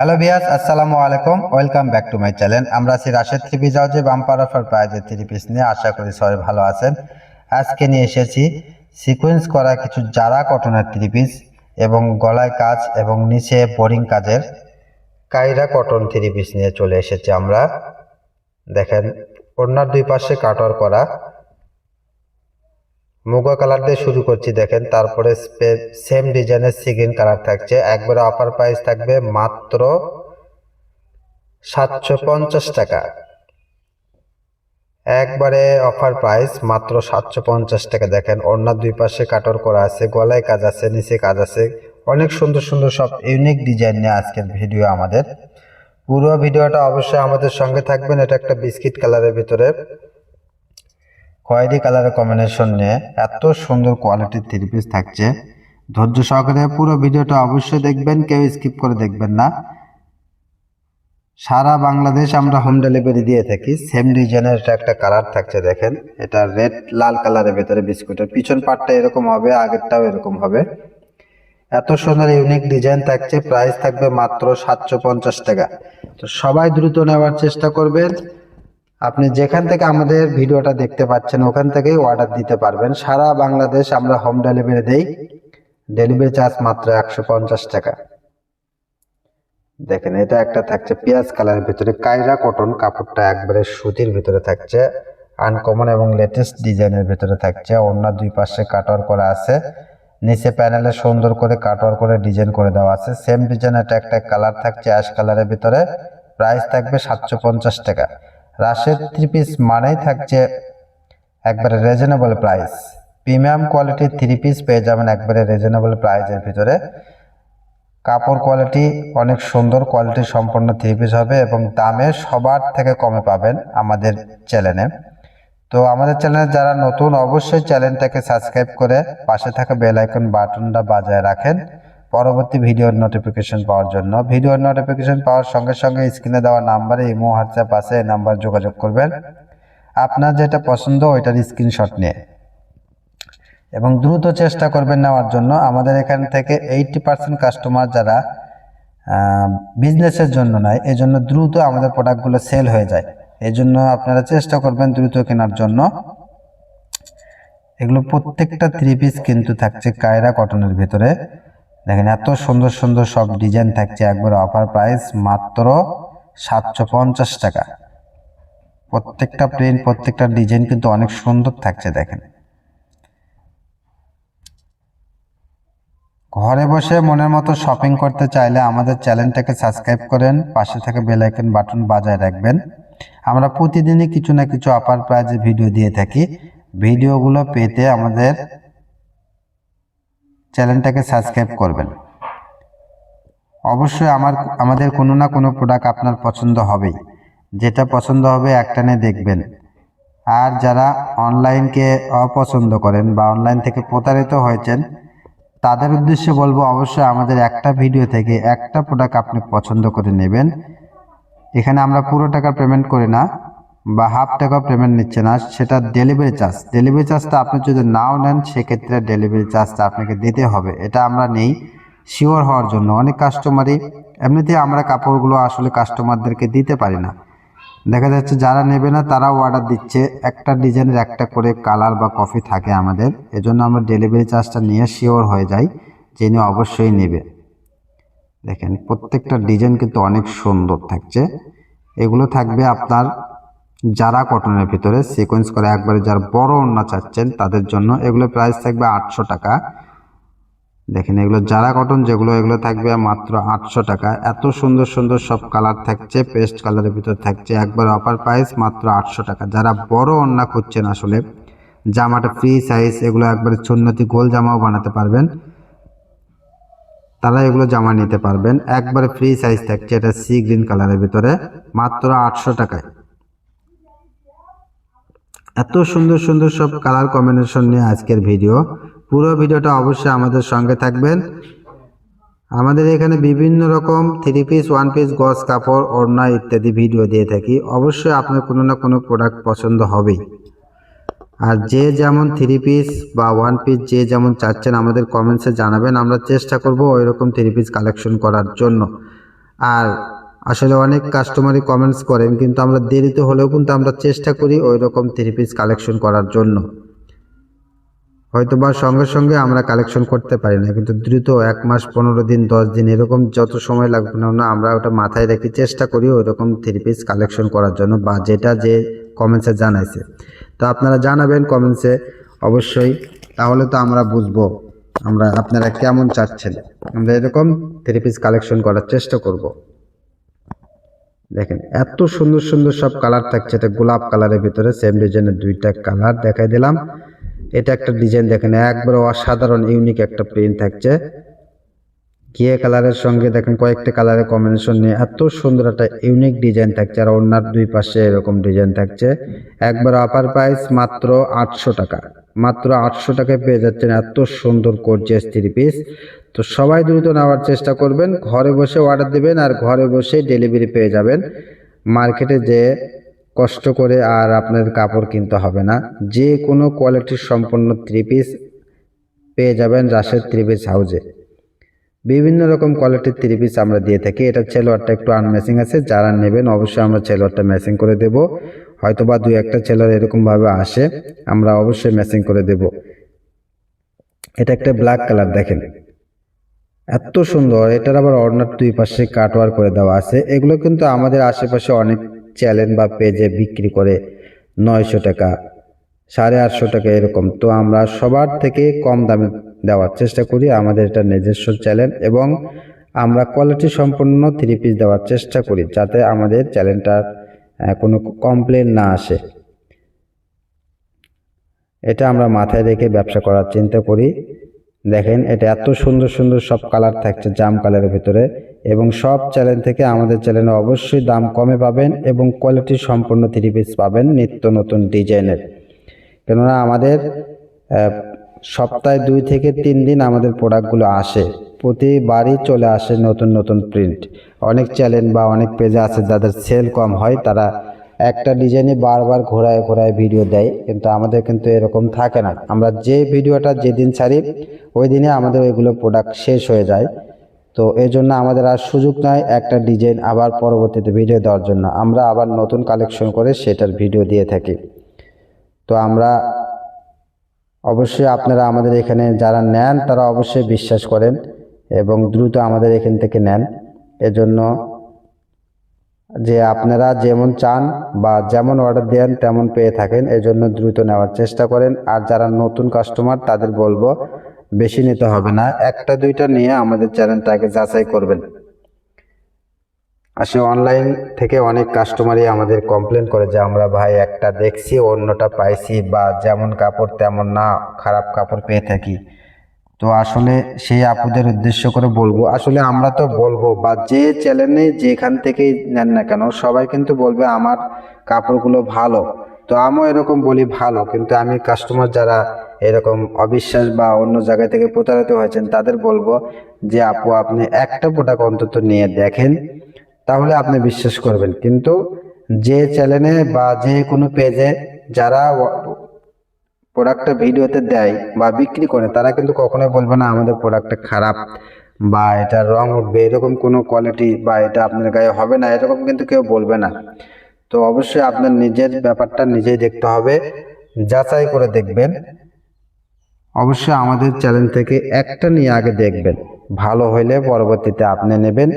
Hello বিয়াস আসসালামু আলাইকুম welcome back to my channel আমরা আছি রাশেদ থ্রি পিস হাউজে বাম্পার অফার প্রাইজের থ্রি পিস নিয়ে। আশা করি সবাই ভালো আছেন। আজকে নিয়ে এসেছি সিকোয়েন্স করা কিছু জারা কটনের থ্রি পিস এবং গলায় কাজ এবং নিচে বোরিং কাজের কাইরা কটন থ্রি পিস নিয়ে চলে এসেছি আমরা। দেখেন, ওড়নার দুই পাশে কাটর করা। মুগা কালার দিয়ে শুরু করছি, দেখেন। তারপরে সেম ডিজাইনের সিগিন কালার থাকছে। একবারে অফার প্রাইস থাকবে মাত্র সাতশো পঞ্চাশ টাকা। একবারে অফার প্রাইস মাত্র সাতশো পঞ্চাশ টাকা, দেখেন। ওড়নার দুই পাশে কাটর করা আছে, গলায় কাজ আছে, নিচে কাজ আছে। অনেক সুন্দর সুন্দর সব ইউনিক ডিজাইন নিয়ে আজকের ভিডিও আমাদের। পুরো ভিডিওটা অবশ্যই আমাদের সঙ্গে থাকবেন। এটা একটা বিস্কিট কালারের ভিতরে। খয়েরি কালারের কম্বিনেশন নিয়ে এত সুন্দর কোয়ালিটির থ্রি পিস থাকছে। ধৈর্য সহকারে পুরো ভিডিওটা অবশ্যই দেখবেন, কেউ স্কিপ করে দেখবেন না। সারা বাংলাদেশ আমরা হোম ডেলিভারি দিয়ে থাকি সেম ডিজাইনের এটা একটা কালার থাকছে দেখেন। এটা রেড লাল কালারের ভেতরে বিস্কুটের। পিছন পার্টটা এরকম হবে, আগেরটাও এরকম হবে। এত সুন্দর ইউনিক ডিজাইন থাকছে প্রাইস থাকবে মাত্র সাতশো পঞ্চাশ টাকা। তো সবাই দ্রুত নেওয়ার চেষ্টা করবেন। আপনি যেখান থেকে আমাদের ভিডিওটা দেখতে পাচ্ছেন ওখান থেকেই অর্ডার দিতে পারবেন। সারা বাংলাদেশ আমরা হোম ডেলিভারি দেই। ডেলিভারি চার্জ মাত্র একশো পঞ্চাশ টাকা। দেখেন এটা একটা থাকছে পেঁয়াজ কালারের ভিতরে কায়রা কটন কাপড়টা একবারে সুতির ভিতরে থাকছে। আনকমন এবং লেটেস্ট ডিজাইনের ভিতরে থাকছে। অন্য দুই পাশে কাটওয়ার করা আছে। নিচে প্যানেলে সুন্দর করে কাটওয়ার করে ডিজাইন করে দেওয়া আছে। সেম ডিজাইন এটা একটা কালার থাকছে অ্যাশ কালারের ভিতরে। প্রাইস থাকবে সাতশো পঞ্চাশ টাকা। রাশের থ্রি পিস মানেই থাকছে একবারে রিজনেবল প্রাইস প্রিমিয়াম কোয়ালিটির থ্রি পিস পেয়ে যাবেন একবারে রিজনেবল প্রাইসের ভিতরে। কাপড় কোয়ালিটি অনেক সুন্দর কোয়ালিটি সম্পন্ন থ্রি পিস হবে এবং দামে সবার থেকে কমে পাবেন আমাদের চ্যানেলে তো আমাদের চ্যানেলে যারা নতুন, অবশ্যই চ্যানেলটাকে সাবস্ক্রাইব করে পাশে থাকা বেল আইকন বাটনটা বাজায় রাখেন। পরবর্তী ভিডিওর নোটিফিকেশন পাওয়ার জন্য। ভিডিওর নোটিফিকেশন পাওয়ার সঙ্গে সঙ্গে স্ক্রিনে দেওয়া নাম্বারে ইমো হোয়াটসঅ্যাপ আছে, এই নাম্বার যোগাযোগ করবেন। আপনার যেটা পছন্দ ওইটার স্ক্রিনশট নিয়ে। এবং দ্রুত চেষ্টা করবেন নেওয়ার জন্য। আমাদের এখান থেকে এইটটি পার্সেন্ট কাস্টমার যারা বিজনেসের জন্য নয় এই জন্য দ্রুত আমাদের প্রোডাক্টগুলো সেল হয়ে যায়। এই জন্য আপনারা চেষ্টা করবেন দ্রুত কেনার জন্য। এগুলো প্রত্যেকটা থ্রি পিস কিন্তু থাকছে কায়রা কটনের ভিতরে। দেখেন এত সুন্দর সুন্দর সব ডিজাইন থাকছে, একবার অফার প্রাইস মাত্র সাতশো পঞ্চাশ টাকা। প্রত্যেকটা প্রিন্ট প্রত্যেকটা ডিজাইন কিন্তু অনেক সুন্দর থাকছে, দেখেন। ঘরে বসে মনের মতো শপিং করতে চাইলে আমাদের চ্যানেলটাকে সাবস্ক্রাইব করেন, পাশে থাকা বেল আইকন বাটন বাজায় রাখবেন। আমরা প্রতিদিনই কিছু না কিছু অফার প্রাইজে ভিডিও দিয়ে থাকি। ভিডিওগুলো পেতে আমাদের চ্যানেলটাকে সাবস্ক্রাইব করবেন। অবশ্যই আমার, আমাদের কোনো না কোনো প্রোডাক্ট আপনার পছন্দ হবেই। যেটা পছন্দ হবে একটানে দেখবেন। আর যারা অনলাইনকে অপছন্দ করেন বা অনলাইন থেকে প্রতারিত হয়েছেন, তাদের উদ্দেশ্যে বলব অবশ্যই আমাদের একটা ভিডিও থেকে একটা প্রোডাক্ট আপনি পছন্দ করে নেবেন। এখানে আমরা পুরো টাকা পেমেন্ট করি না। বা হাফ টাকা পেমেন্ট নিচ্ছে না, সেটা ডেলিভারি চার্জ ডেলিভারি চার্জটা আপনি যদি নাও নেন, সেক্ষেত্রে ডেলিভারি চার্জটা আপনাকে দিতে হবে। এটা আমরা নেই শিওর হওয়ার জন্য। অনেক কাস্টমারই এমনিতে আমরা কাপড়গুলো আসলে কাস্টমারদেরকে দিতে পারি না। দেখা যাচ্ছে যারা নেবে না, তারাও অর্ডার দিচ্ছে। একটা ডিজাইনের একটা করে কালার বা কফি থাকে আমাদের। এজন্য আমরা ডেলিভারি চার্জটা নিয়ে শিওর হয়ে যাই যিনি অবশ্যই নেবে। দেখেন, প্রত্যেকটা ডিজাইন কিন্তু অনেক সুন্দর থাকছে। এগুলো থাকবে আপনার যারা কটনের ভিতরে সিকোয়েন্স করে একবারে যারা বড় ওড়না চাচ্ছেন, তাদের জন্য এগুলো প্রাইস থাকবে আটশো টাকা। দেখেন, এগুলো যারা কটন যেগুলো, এগুলো থাকবে মাত্র আটশো টাকা। এত সুন্দর সুন্দর সব কালার থাকছে পেস্ট কালারের ভিতর থাকছে। একবার অফার প্রাইস মাত্র আটশো টাকা। যারা বড় ওড়না খুঁজছেন আসলে, জামাটা ফ্রি সাইজ এগুলো একবারে চুন্নতি গোল জামাও বানাতে পারবেন। তারা এগুলো জামা নিতে পারবেন। একবারে ফ্রি সাইজ থাকছে, এটা সি গ্রিন কালারের ভিতরে, মাত্র আটশো টাকায়। এত সুন্দর সুন্দর সব কালার কম্বিনেশন নিয়ে আজকের ভিডিও পুরো ভিডিওটা অবশ্যই আমাদের সঙ্গে থাকবেন। আমাদের এখানে বিভিন্ন রকম থ্রি পিস ওয়ান পিস গস কাপড়, ওড়না ইত্যাদি ভিডিও দিয়ে থাকি। অবশ্যই আপনার কোনো না কোনো প্রোডাক্ট পছন্দ হবেই। আর যে যেমন থ্রি পিস বা ওয়ান পিস যে যেমন চাচ্ছেন আমাদের কমেন্টসে জানাবেন, আমরা চেষ্টা করব ওই রকম থ্রি পিস কালেকশন করার জন্য। আর আসলে অনেক কাস্টমারই কমেন্টস করেন, কিন্তু আমরা দেরিতে হলেও কিন্তু আমরা চেষ্টা করি ওই রকম থ্রি পিস কালেকশন করার জন্য। হয়তো বা সঙ্গে সঙ্গে আমরা কালেকশন করতে পারি না, কিন্তু দ্রুত এক মাস, পনেরো দিন, দশ দিন এরকম যত সময় লাগবে না, আমরা ওটা মাথায় রেখে চেষ্টা করি ওই রকম থ্রি পিস কালেকশন করার জন্য বা যেটা যে কমেন্টসে জানাইছে। তো আপনারা জানাবেন কমেন্টসে অবশ্যই, তাহলে তো আমরা বুঝব আমরা আপনারা কেমন চাচ্ছেন। আমরা এরকম থ্রি পিস কালেকশন করার চেষ্টা করব। দেখেন, এত সুন্দর সুন্দর সব কালার থাকছে। এটা গোলাপ কালারের ভিতরে সেম ডিজাইনের দুইটা কালার দেখাই দিলাম। এটা একটা ডিজাইন দেখেন, একবারে অসাধারণ ইউনিক একটা প্রিন্ট থাকছে। ঘিয়ে কালারের সঙ্গে দেখেন, কয়েকটা কালারের কম্বিনেশন নিয়ে এত সুন্দর একটা ইউনিক ডিজাইন থাকছে। আর অন্যার দুই পাশে এরকম ডিজাইন থাকছে। একবার আপার প্রাইস মাত্র আটশো টাকা। মাত্র আটশো টাকায় পেয়ে যাচ্ছেন এত সুন্দর গর্জিয়াস থ্রি পিস তো সবাই দ্রুত নেওয়ার চেষ্টা করবেন, ঘরে বসে অর্ডার দেবেন আর ঘরে বসে ডেলিভারি পেয়ে যাবেন। মার্কেটে যে কষ্ট করে আর আপনাদের কাপড় কিনতে হবে না। যে কোনো কোয়ালিটির সম্পন্ন থ্রি পিস পেয়ে যাবেন রাশের থ্রি পিস হাউজে বিভিন্ন রকম কোয়ালিটির থ্রি পিস আমরা দিয়ে থাকি। এটা ছেলোয়ারটা একটু আনম্যাচিং আছে, যারা নেবেন অবশ্যই আমরা ছেলোয়ারটা ম্যাচিং করে দেব। হয়তো বা দুই একটা ছেলোয়ার এরকমভাবে আসে, আমরা অবশ্যই ম্যাচিং করে দেব। এটা একটা ব্ল্যাক কালার দেখেন। এত সুন্দর, এটার আবার অর্নার দুই পাশে কাটওয়ার করে দেওয়া আছে। এগুলো কিন্তু আমাদের আশেপাশে অনেক চ্যানেল বা পেজে বিক্রি করে নয়শো টাকা, সাড়ে আটশো টাকা এরকম। তো আমরা সবার থেকে কম দামে দেওয়ার চেষ্টা করি, আমাদের এটা নিজস্ব চ্যানেল এবং আমরা কোয়ালিটি সম্পন্ন থ্রি পিস দেওয়ার চেষ্টা করি, যাতে আমাদের চ্যানেলটার কোনো কমপ্লেন না আসে। এটা আমরা মাথায় রেখে ব্যবসা করার চিন্তা করি। দেখেন, এটা এত সুন্দর সুন্দর সব কালার থাকছে জাম কালারের ভিতরে এবং সব চ্যানেল থেকে আমাদের চ্যানেলে অবশ্যই দাম কমে পাবেন এবং কোয়ালিটি সম্পূর্ণ থ্রি পিস পাবেন নিত্য নতুন ডিজাইনের। কেননা আমাদের সপ্তাহে দুই থেকে তিন দিন আমাদের প্রোডাক্টগুলো আসে। প্রতিবারই চলে আসে নতুন নতুন প্রিন্ট অনেক চ্যানেল বা অনেক পেজে আছে যাদের সেল কম হয়, তারা একটা ডিজাইনে বারবার ঘোরায় ঘোরায় ভিডিও দেয়, কিন্তু আমাদের কিন্তু এরকম থাকে না। আমরা যে ভিডিওটা যেদিন ছাড়ি, ওই দিনে আমাদের ওইগুলো প্রোডাক্ট শেষ হয়ে যায়। তো এই জন্য আমাদের আর সুযোগ নাই একটা ডিজাইন আবার পরবর্তীতে ভিডিও দেওয়ার জন্য। আমরা আবার নতুন কালেকশন করে সেটার ভিডিও দিয়ে থাকি। তো আমরা অবশ্যই আপনারা আমাদের এখানে যারা নেন, তারা অবশ্যই বিশ্বাস করেন। এবং দ্রুত আমাদের এখান থেকে নেন। এজন্য যে আপনারা যেমন চান বা যেমন অর্ডার দেন, তেমন পেয়ে থাকেন। এজন্য দ্রুত নেওয়ার চেষ্টা করেন। আর যারা নতুন কাস্টমার তাদের বলব, বেশি নিতে হবে না। একটা, দুইটা নিয়ে আমাদের চ্যানেলটাকে যাচাই করবেন। আসলে অনলাইন থেকে অনেক কাস্টমারই আমাদের কমপ্লেন করে যে, আমরা ভাই একটা দেখছি, অন্যটা পাইছি বা যেমন কাপড় তেমন না, খারাপ কাপড় পেয়ে থাকি। তো আসলে সেই আপুদের উদ্দেশ্য করে বলব। আসলে আমরা তো বলব, বা যে চ্যানেলে যেখান থেকেই নেন না কেন, সবাই কিন্তু বলবে আমার কাপড়গুলো ভালো। তো আমিও এরকম বলি ভালো, কিন্তু আমি কাস্টমার যারা এরকম অবিশ্বাস বা অন্য জায়গা থেকে প্রতারিত হয়েছেন, তাদের বলব যে, আপু, আপনি একটা প্রোডাক্ট অন্তত নিয়ে দেখেন, তাহলে আপনি বিশ্বাস করবেন। কিন্তু যে চ্যানেলে বা যে কোনো পেজে যারা প্রোডাক্টটা ভিডিওতে দেয় বা বিক্রি করে, তারা কিন্তু কখনোই বলবে না আমাদের প্রোডাক্টটা খারাপ বা এটা রং উঠবে, এরকম কোনো কোয়ালিটি বা এটা আপনার গায়ে হবে না, এরকম কিন্তু কেউ বলবে না। তো অবশ্যই আপনার নিজের ব্যাপারটা নিজেই দেখতে হবে, যাচাই করে দেখবেন। অবশ্যই আমাদের চ্যানেল থেকে একটা নিয়ে আগে দেখবেন, ভালো হইলে পরবর্তীতে আপনি নেবেন।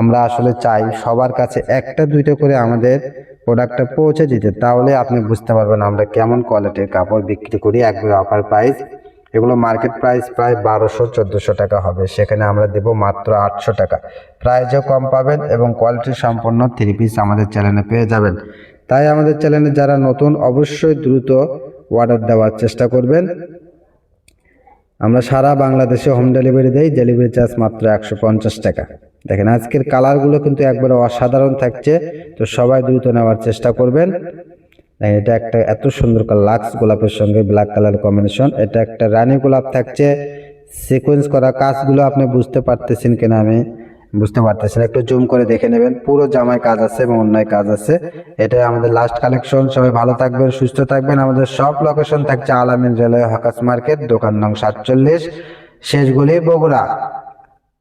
আমরা আসলে চাই সবার কাছে একটা দুইটা করে আমাদের প্রোডাক্টটা পৌঁছে দিতে, তাহলে আপনি বুঝতে পারবেন আমরা কেমন কোয়ালিটির কাপড় বিক্রি করি একবার অফার প্রাইস এগুলো মার্কেট প্রাইস প্রায় বারোশো, চোদ্দোশো টাকা হবে। সেখানে আমরা দেব মাত্র আটশো টাকা। প্রাইসও কম পাবেন এবং কোয়ালিটি সম্পন্ন থ্রি পিস আমাদের চ্যানেলে পেয়ে যাবেন। তাই আমাদের চ্যানেলে যারা নতুন, অবশ্যই দ্রুত অর্ডার দেওয়ার চেষ্টা করবেন। আমরা সারা বাংলাদেশে হোম ডেলিভারি দেই ডেলিভারি চার্জ মাত্র একশো পঞ্চাশ টাকা। দেখেন আজকের কালারগুলো কিন্তু একবারে অসাধারণ থাকছে। তো সবাই দ্রুত নেওয়ার চেষ্টা করবেন। দেখেন, এটা একটা এত সুন্দর লাক্স গোলাপের সঙ্গে ব্ল্যাক কালার কম্বিনেশন। এটা একটা রানী গোলাপ থাকছে। সিকোয়েন্স করা কাজগুলো আপনি বুঝতে পারতেছেন কিনা আমি বুঝতে পারতেছেন একটু জুম করে দেখে নেবেন। পুরো জামায় কাজ আছে এবং অন্যায় কাজ আছে। এটাই আমাদের লাস্ট কালেকশন সবাই ভালো থাকবেন সুস্থ থাকবেন। আমাদের সব লোকেশন থাকছে আলামিন রেলওয়ে হকাস মার্কেট দোকান নং সাতচল্লিশ। শেষগুলি বগুড়া।